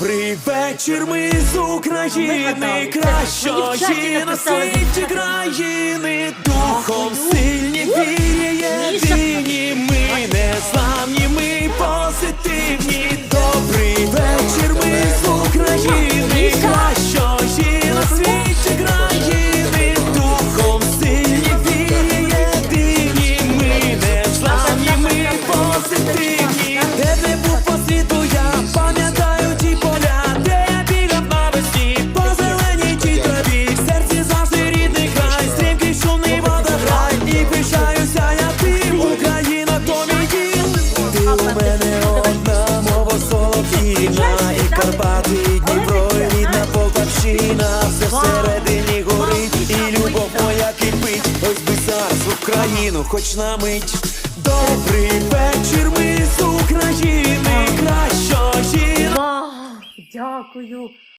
Добрий вечір, ми з України, кращої на світі країни, солов'їна, і Карпати, і Дніпро, і рідна Полтавщина, все всередині горить, і любов моя кипить, ось би зараз в Україну, хоч на мить. Добрий вечір, ми з України, краща жінка. дякую.